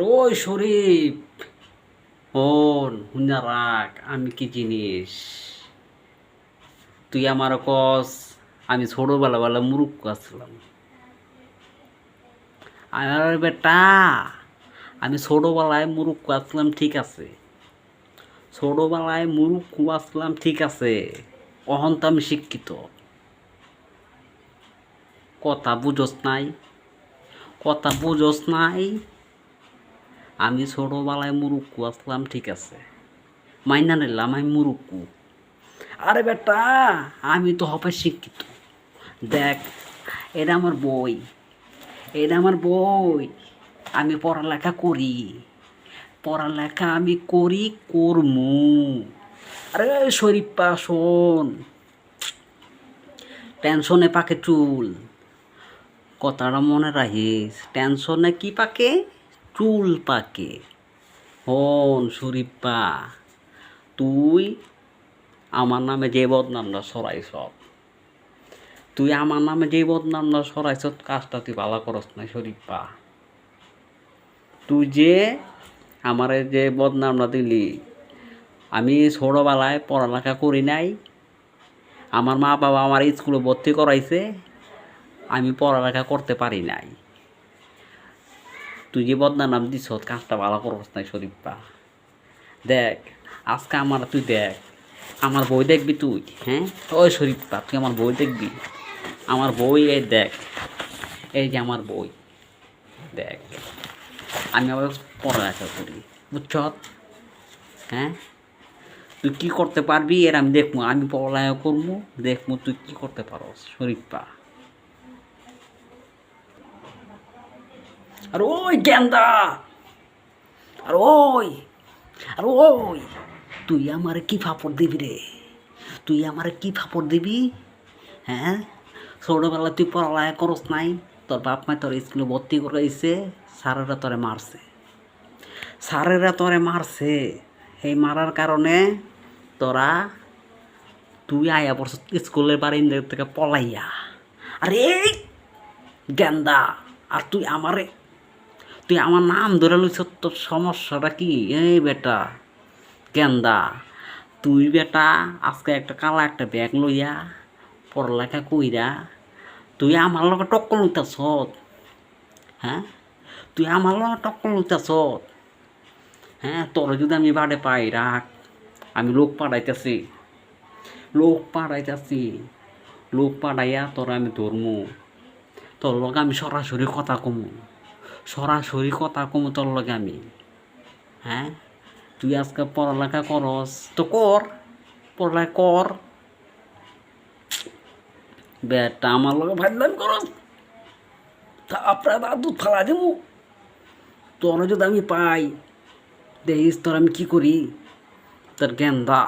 ওই শরীফ হন হুঞ্জা রাখ আমি কি জিনিস? তুই আমার কস, আমি ছোটোবেলা বেলা মুরুক্ষ আসলাম আমার বেটা, আমি ছোটোবেলায় মুরুক্ষ আসলাম ঠিক আছে। ছোটোবেলায় মুরুক্ষ আসলাম ঠিক আছে। অহন তো আমি শিক্ষিত। কথা বুঝোস নাই, কথা বুঝোস নাই। আমি ছোটোবেলায় মুরুক্কু আসলাম, ঠিক আছে। মাইনা নিলাম আমি মুরুক্কু। আরে বেটা, আমি তো হবে শিক্ষিত। দেখ, এটা আমার বই। এটা আমার বই। আমি পড়ালেখা করি। পড়ালেখা আমি করি, করমু। আরে শরীফা, শোন। টেনশনে পাকে চুল। কথাটা মনে রাখিস। টেনশনে কি পাকে? চুল পাকে। হন, শরীফা তুই আমার নামে যে বদনাম বদনামটা সরাইছ, তুই আমার নামে যে বদনাম বদনামটা সরাইছ, কাজটা তুই ভালো করস না, শরীফা তুই যে আমারে যে বদনামটা দিলি, আমি ছোটোবেলায় পড়ালেখা করি নাই, আমার মা বাবা আমার স্কুলে ভর্তি করাইছে, আমি পড়ালেখা করতে পারি নাই। তুই যে বদনাম দিছ কাজটা ভালো করস নাই শরীফা দেখ, আজকে আমার, তুই দেখ, আমার বই দেখবি তুই হ্যাঁ? ওই শরীফা তুই আমার বই দেখবি? আমার বই এই দেখ, এই যে আমার বই দেখ, আমি আবার পড়ালেখা করি, বুঝছ? হ্যাঁ? তুই কি করতে পারবি? এর আমি দেখব, আমি পড়ালেখা করব, দেখব তুই কী করতে পারস শরীফা আর ওই গেন্দা আর ওই আর ওই তুই আমারে কি ফাপড় দিবি রে? তুই আমারে কি ফাপড় দিবি? হ্যাঁ? ছোটোবেলা তুই পড়ালেখা করস নাই, তোর বাপ মায় তোর স্কুলে ভর্তি করাইছে, স্যারেরা তোরে মারছে। স্যারেরা তোরে মারছে। এই মারার কারণে তোরা তুই আয়া পড়ছ স্কুলের বারিন্দা থেকে পলাইয়া। আরে গেন্দা, আর তুই আমারে তুই আমার নাম ধরে লইছ, তোর সমস্যাটা কি? এই বেটা কেন্দা তুই বেটা, আজকে একটা কালা একটা ব্যাগ লইয়া পড়ালেখা কইরা তুই আমার লগে টক্কর লইতাছ। হ্যাঁ? তুই আমার লগে টক্কর লইতাছ। হ্যাঁ? তোর যদি আমি বাড়ে পাই, রাখ। আমি লোক পাঠাইতেছি। লোক পাঠাইতেছি। লোক পাঠাইয়া তোর আমি ধরমু। তোর লগে আমি সরাসরি কথা কমু। সরাসরি কথা কমু তোর লগে আমি। হ্যাঁ? তুই আজকে পড়ালেখা করস, তো কর, পড়ালেখা কর। বেটা, আমার লগে ভাইলাম করস। তা আপনার দাদু ফালা দেবো তোর যদি আমি পাই, দেখিস তোর আমি কি করি? তোর গেন্দা